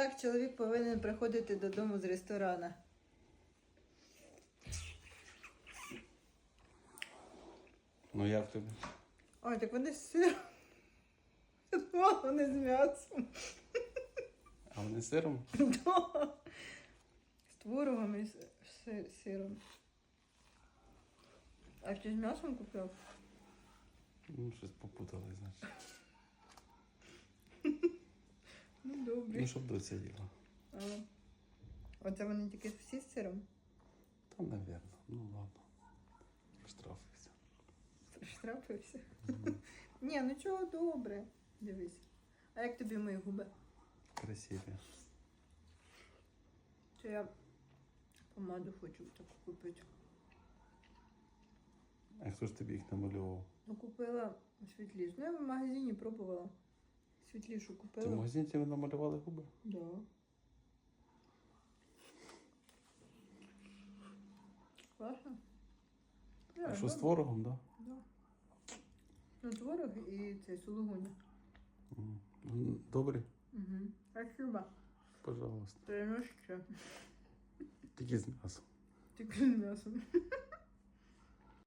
так чоловік повинен приходити додому з ресторана. Ну як тобі? Ой, так вони з сиром. Я думала, вони з м'ясом. А вони з сиром? Да. З творогом і з сиром. А ти з м'ясом купив? Ну, щось попутали, значить. Добре. Ну, щоб їла. А. Оце вони тільки всі з сиром. Та, навірно. Ну ладно. Штрафився. Штрафився. Ні, ну чого добре. Дивись. А як тобі мої губи? Красиві. Чи я помаду хочу таку купити. А хто ж тобі їх намалював? Ну, купила світлішу. Ну, я в магазині пробувала. Світлішу Ти в купила. магазині тебе намалювали губи? Да. Класно. А що з творогом, так? Да. Ну, творог і цей сулугуня. Да? М, Добре? Угу. Спасибо. Пожалуйста. Переносче. Тільки з м'ясом. Тільки з м'ясом.